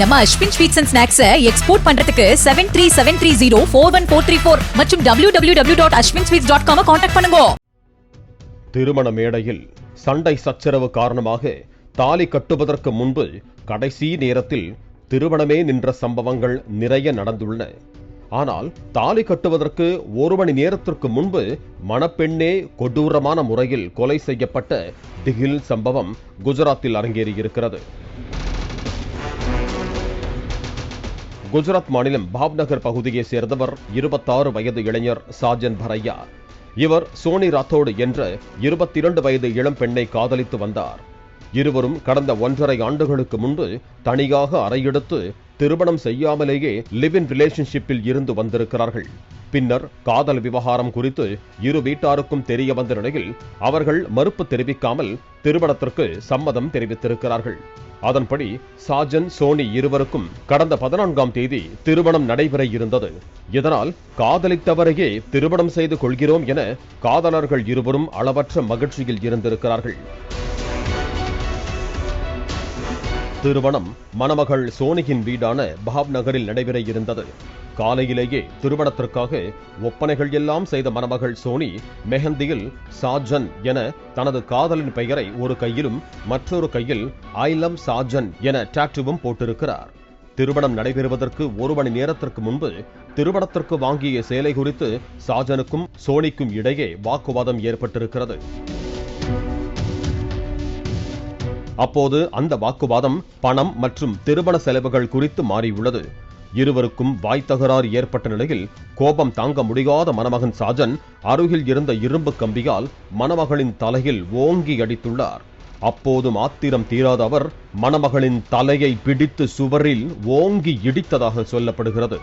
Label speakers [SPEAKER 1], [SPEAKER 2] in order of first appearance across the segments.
[SPEAKER 1] நம்ம Ashwin sweets and ஸ்நாக்ஸை export பண்றதுக்கு seven three seven three zero four one four three four மற்றும் W W W dot Ashwin sweets dot com contact பண்ணுங்க.
[SPEAKER 2] திருமண மேடையில் சண்டை சச்சரவு காரணமாக தாலி கட்டுவதற்கு முன்பு கடைசி நேரத்தில் திருமணமே நின்ற சம்பவங்கள் நிறைய நடந்துள்ளன. ஆனால் தாலி கட்டுவதற்கு ஒரு மணி நேரத்திற்கு முன்பு மணப்பெண்ணே கொடூரமான முறையில் கொலை செய்யப்பட்ட திகில் சம்பவம் குஜராத்தில் அரங்கேறியிருக்கிறது. குஜராத் மாநிலம் பாப்நகர் பகுதியைச் சேர்ந்தவர் இருபத்தாறு வயது இளைஞர் சாஜன் பரையா. இவர் சோனி ராத்தோடு என்ற இருபத்தி இரண்டு வயது இளம் பெண்ணை காதலித்து வந்தார். இருவரும் கடந்த ஒன்றரை ஆண்டுகளுக்கு முன்பு தனியாக அறையெடுத்து திருமணம் செய்யாமலேயே லிவ் இன் ரிலேஷன்ஷிப்பில் இருந்து வந்திருக்கிறார்கள். பின்னர் காதல் விவகாரம் குறித்து இரு வீட்டாருக்கும் தெரிய வந்த நிலையில் அவர்கள் மறுப்பு தெரிவிக்காமல் திருமணத்திற்கு சம்மதம் தெரிவித்திருக்கிறார்கள். அதன்படி சாஜன் சோனி இருவருக்கும் கடந்த பதினான்காம் தேதி திருமணம் நடைபெற இருந்தது. இதனால் காதலித்தவரையே திருமணம் செய்து கொள்கிறோம் என காதலர்கள் இருவரும் அளவற்ற மகிழ்ச்சியில் இருந்திருக்கிறார்கள். திருமணம் மணமகள் சோனியின் வீடான பஹாப் நகரில் நடைபெற இருந்தது. காலையிலேயே திருமணத்திற்காக ஒப்பனைகள் எல்லாம் செய்த மணமகள் சோனி மெஹந்தியில் சாஜன் என தனது காதலின் பெயரை ஒரு கையிலும் மற்றொரு கையில் ஐ லவ் சாஜன் என டாட்டுவும் போட்டிருக்கிறார். திருமணம் நடைபெறுவதற்கு ஒரு மணி நேரத்திற்கு முன்பு திருமணத்திற்கு வாங்கிய சேலை குறித்து சாஜனுக்கும் சோனிக்கும் இடையே வாக்குவாதம் ஏற்பட்டிருக்கிறது. அப்போது அந்த வாக்குவாதம் பணம் மற்றும் திருமண செலவுகள் குறித்து மாறியுள்ளது. இருவருக்கும் வாய் தகராறு ஏற்பட்ட நிலையில் கோபம் தாங்க முடியாத மணமகன் சாஜன் அருகில் இருந்த இரும்பு கம்பியால் மணமகளின் தலையில் ஓங்கி அடித்துள்ளார். அப்போது ஆத்திரம் தீராத அவர் மணமகளின் தலையை பிடித்து சுவரில் ஓங்கி இடித்ததாக சொல்லப்படுகிறது.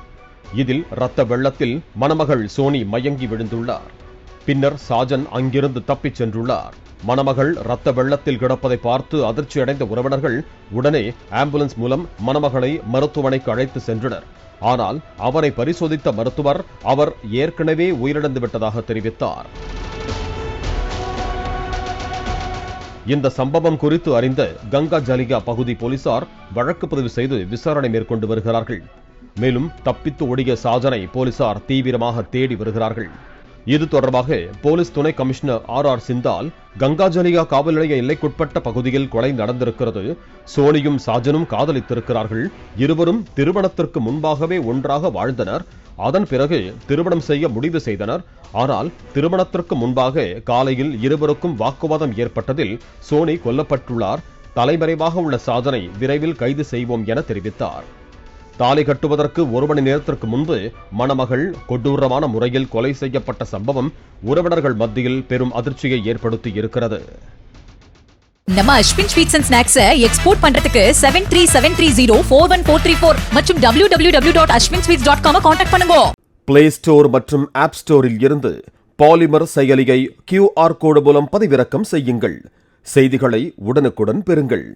[SPEAKER 2] இதில் இரத்த வெள்ளத்தில் மணமகள் சோனி மயங்கி விழுந்துள்ளார். பின்னர் சாஜன் அங்கிருந்து தப்பிச் சென்றுள்ளார். மணமகள் ரத்த வெள்ளத்தில் கிடப்பதை பார்த்து அதிர்ச்சியடைந்த உறவினர்கள் உடனே ஆம்புலன்ஸ் மூலம் மணமகளை மருத்துவமனைக்கு அழைத்து சென்றனர். ஆனால் அவரை பரிசோதித்த மருத்துவர் அவர் ஏற்கனவே உயிரிழந்து விட்டதாக தெரிவித்தார். இந்த சம்பவம் குறித்து அறிந்த கங்கா ஜலிகா பகுதி போலீசார் வழக்கு பதிவு செய்து விசாரணை மேற்கொண்டு வருகிறார்கள். மேலும் தப்பித்து ஓடிய சாஜனை போலீசார் தீவிரமாக தேடி வருகிறார்கள். இது தொடர்பாக போலீஸ் துணை commissioner R R Sindhal Gangajaliya காவல் நிலைய எல்லைக்குட்பட்ட பகுதியில் கொலை நடந்திருக்கிறது. சோனியும் சாஜனும் காதலித்திருக்கிறார்கள். இருவரும் திருமணத்திற்கு முன்பாகவே ஒன்றாக வாழ்ந்தனர். அதன் பிறகு திருமணம் செய்ய முடிவு செய்தனர். ஆனால் திருமணத்திற்கு முன்பாக காலையில் இருவருக்கும் வாக்குவாதம் ஏற்பட்டதில் சோனி கொல்லப்பட்டுள்ளார். தலைமறைவாக உள்ள சாதனை விரைவில் கைது செய்வோம் என தெரிவித்தார். தாலி கட்டுவதற்கு ஒரு மணி நேரத்திற்கு முன்பு மணமகள் கொடூரமான முறையில் கொலை செய்யப்பட்ட சம்பவம் உறவினர்கள் மத்தியில் பெரும் அதிர்ச்சியை ஏற்படுத்தி இருக்கிறது.
[SPEAKER 1] நம்ம அஸ்வின் ஸ்வீட்ஸ் அண்ட் ஸ்நாக்ஸை எக்ஸ்போர்ட் பண்றதுக்கு seven three seven three zero four one four three four மற்றும் W W W dot Ashwin sweets dot com contact பண்ணுங்க.
[SPEAKER 2] பிளே ஸ்டோர் மற்றும் ஆப் ஸ்டோரில் இருந்து பாலிமர் செயலியை கியூஆர் கோடு மூலம் பதிவிறக்கம் செய்யுங்கள். செய்திகளை உடனுக்குடன் பெறுங்கள்.